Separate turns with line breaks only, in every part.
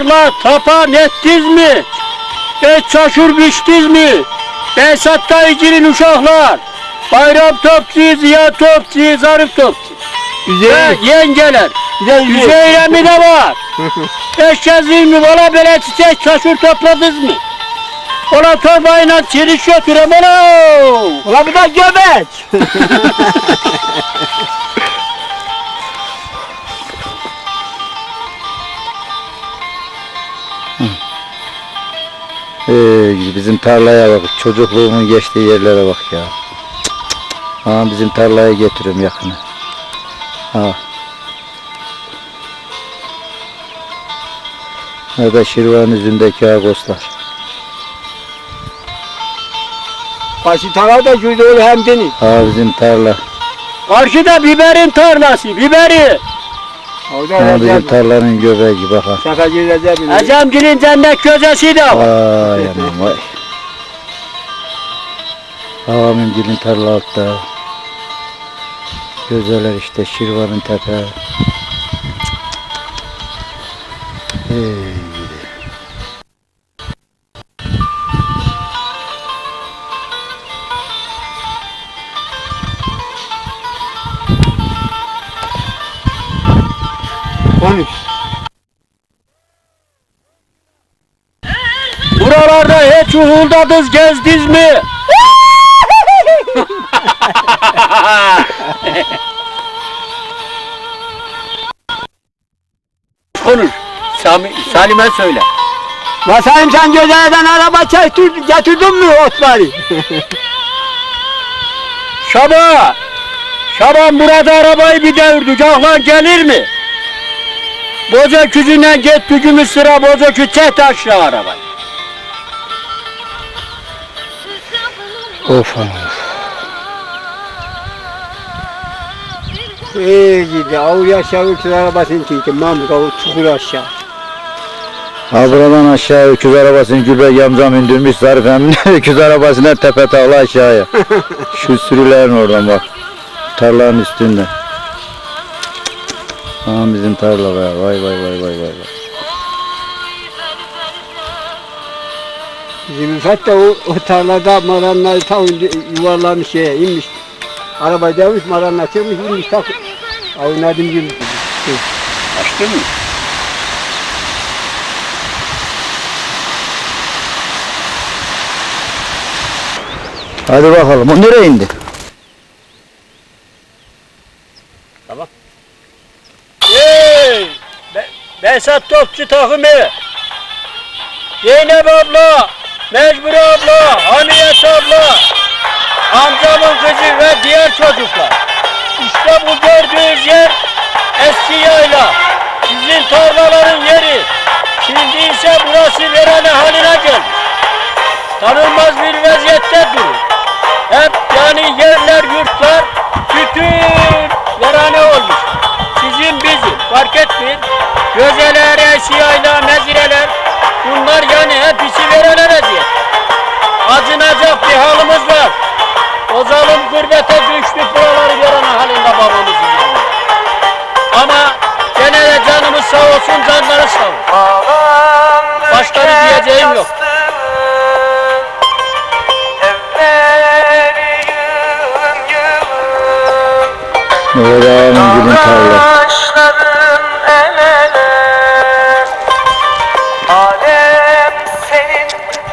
tarla tapan ettiz mi? Et çaşur biçtiz mi? Behzat dayıcının uşaklar. Bayram topçu, Ziya topçu, Zarif topçu. Ve
Güzel.
yengeler.
Güzel. güzel.
Üzeyir'e de var. Eşkezil mi? Valla böyle çiçek çaşur topladınız mı? Ola torbayla çiriş götürem ola.
Ulan bu da göbek.
Ee, bizim tarlaya bak, çocukluğumun geçtiği yerlere bak ya. Ha, bizim tarlaya getiriyorum yakını. Ha. Da Şirvan üzümdeki agoslar.
Başı tarafta şurada öyle hem deniz.
Ha bizim tarla.
Karşıda biberin tarlası, biberi.
Ha, bizim
Recep.
tarlanın göbeği bak ha.
Şakacı Recep'in.
Ecemgil'in cennet gözesi de var.
Vay anam vay. Ağamın gülün tarla altta. Gözeler işte Şirvan'ın tepe. Hey
Uğuldadız gezdiz mi? Konuş. Sami, Salim'e söyle.
Masayım sen Göze'den araba çektir, getirdin mi Osman'ı?
Şaba! Şaban burada arabayı bir devirdi. Cahlan gelir mi? Boza küzünden git gücümü sıra boza küçe taşla arabayı.
Of of.
İyi gidi. Avur aşağı uçur arabasını çekti. Mahmut avur çukur aşağı.
Ha buradan aşağı öküz arabasını gübre yamcam indirmiş Zarif emmi öküz arabasına tepe tağla aşağıya. Şu sürülerin oradan bak. Tarlanın üstünde. Aman bizim tarla be. Vay vay vay vay vay. vay.
Rıfat da o, o tarlada maranları ta yuvarlamış şeye inmiş. Araba devirmiş maranlar çıkmış inmiş tak. Oynadım gibi.
Açtın mı?
Hadi bakalım. O nereye indi?
Hey! Be Behzat Topçu takımı. Zeynep abla, Mecbur abla, Hamiyet abla, amcamın kızı ve diğer çocuklar. İşte bu gördüğünüz yer eski yayla. Sizin tarlaların yeri. Şimdi ise burası verane haline gelmiş. Tanınmaz bir vaziyette durur. Hep yani yerler,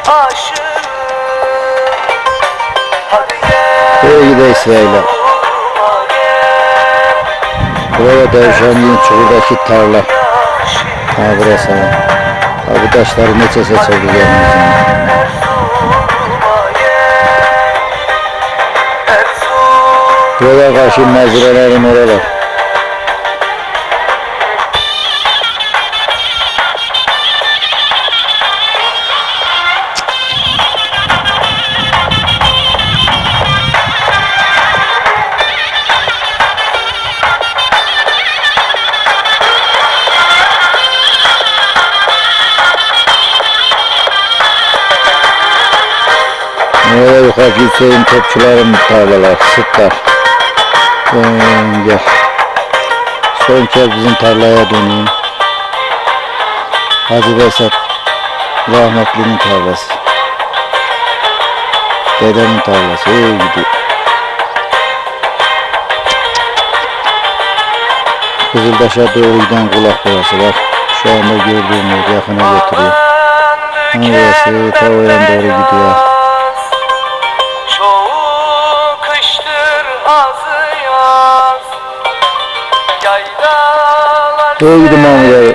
aşığın Hadi gel
Nereye gidiyor İsrail'e? Burada Devşanlı'nın çukurdaki tarla. Ha burası ha. Bu taşları neçe seçildi gelmiş. Burada karşı mezrelerin oralar. Orada yukarı Hüseyin topçuların tarlalar, sıklar. Ee, gel. Son kez bizim tarlaya döneyim. Hacı Besat rahmetlinin tarlası. Dedemin tarlası. İyi gidiyor. Kızıldaş'a doğru giden kulak burası var. Şu anda gördüğüm yer yakına getiriyor. Burası ta doğru gidiyor. Doğru gidin Mahmut abi.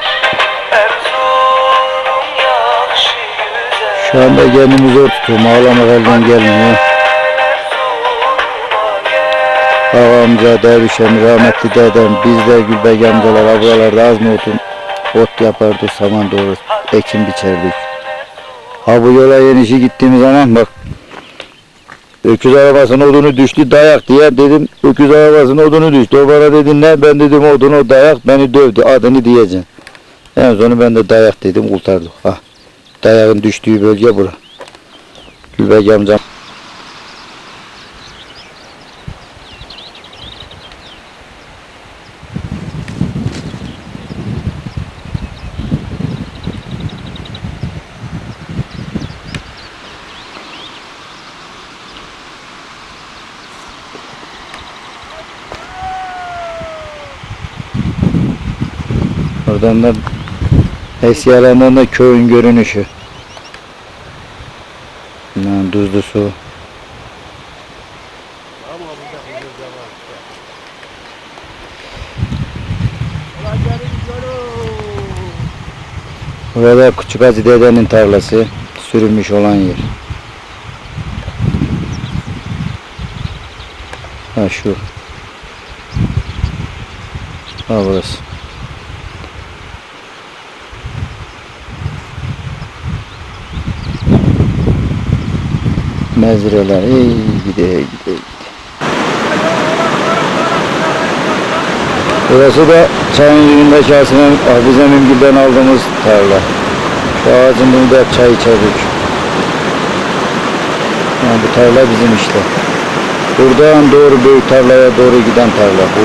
Şu anda kendimi zor tutuyorum. Ağlamak elden gelmiyor. Ağamca, dervişem, rahmetli dedem, bizler Gülbek amcalar, buralarda az mı otun, ot yapardık, saman doğru, ekin biçerdik. Ha bu yola yenişi gittiğimiz zaman bak, öküz arabasının odunu düştü, dayak diye dedim, öküz arabasının odunu düştü. O bana dedi ne, ben dedim odunu dayak, beni dövdü, adını diyeceğim. En sonu ben de dayak dedim, kurtardık. Ha, dayağın düştüğü bölge bura. Gülbek amcam. Oradan da Eskiyalarından da köyün görünüşü. Lan tuzlu su. Burada Küçük Hacı dedenin tarlası sürülmüş olan yer. Ha şu. Ha burası. Mezreler iyi gide gide gide. Burası da çayın dibinde Kasım'ın Hafize Mümgül'den aldığımız tarla. Şu ağacın dibinde hep çay içerdik. Yani bu tarla bizim işte. Buradan doğru büyük tarlaya doğru giden tarla. Bu,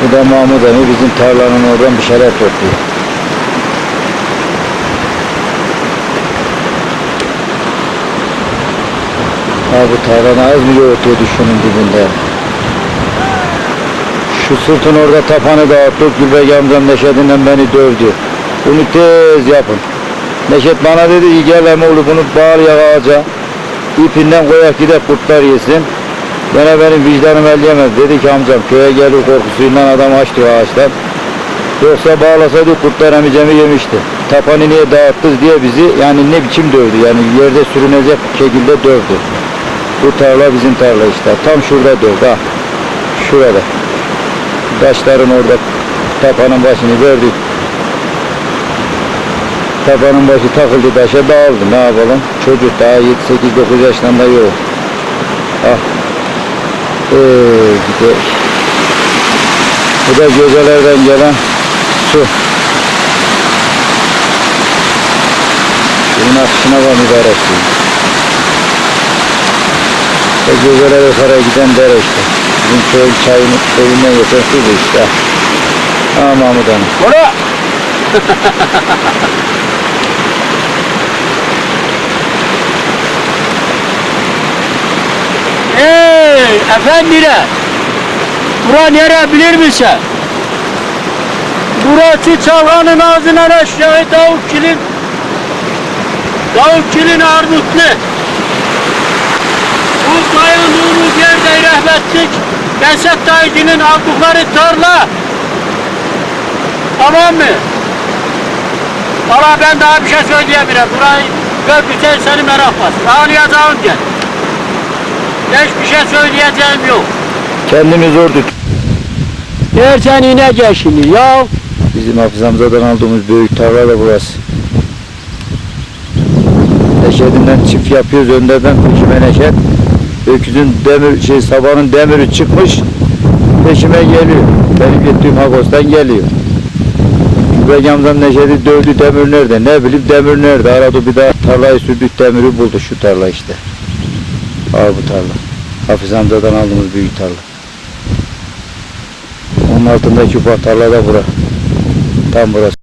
bu da Mahmut Emi bizim tarlanın oradan bir şeyler topluyor. Ha bu tarlana az mı yoğurtuyordu şunun dibinde. Şu sırtın orada tapanı dağıttık. Gülbek amcam Neşet'inden beni dövdü. Bunu tez yapın. Neşet bana dedi ki gel Emoğlu bunu bağır ya ağaca. İpinden koyak gidip kurtlar yesin. Bana benim vicdanım elleyemez. Dedi ki amcam köye gelir korkusuyla adam açtı ağaçtan. Yoksa bağlasaydı kurtlar emicemi yemişti. Tapanı niye dağıttınız diye bizi yani ne biçim dövdü. Yani yerde sürünecek şekilde dövdü. Bu tarla bizim tarla işte. Tam şurada dövdü ha. Şurada. Taşların orada tapanın başını verdik. Tapanın başı takıldı taşa dağıldı. Ne yapalım? Çocuk daha 7, 8, 9 yaşlarında yok. Ah. Ee, gidiyor. Bu da gözelerden gelen su. Suyun akışına var mübarek suyu. Ve gözelere yukarı giden dere işte. Bizim köy çayını köyünden geçen su bu işte. Ha Mahmut Hanım.
Bora! Hey efendire! Bura nere bilir misin? Burası Çalhan'ın ağzından aşağı Davutçil'in Davutçil'in Armutlu. Bu dayanduğumuz yerde rahmetlik Besat Dayıcı'nın aldıkları tarla. Tamam mı? Valla ben daha bir şey söyleyemiyorum. Burayı gördükçe seni merak basın. Ağlayacağım gel. Hiçbir şey söyleyeceğim yok.
Kendini zor tut.
Dersen ineceğiz şimdi ya.
Bizim Hafiz Hamza'dan aldığımız büyük tarla da burası. Neşetinden çift yapıyoruz önden peşime neşet. Öküzün demir, şey sabanın demiri çıkmış peşime geliyor. Benim gittiğim Hagos'tan geliyor. Gülbek amcam Neşet'i dövdü demir nerede? Ne bileyim demir nerede? Aradı bir daha tarlayı sürdük demiri buldu şu tarla işte. Al bu tarla. Hafiz amcadan aldığımız büyük tarla. Onun altındaki ufak tarla da bura. Tam burası.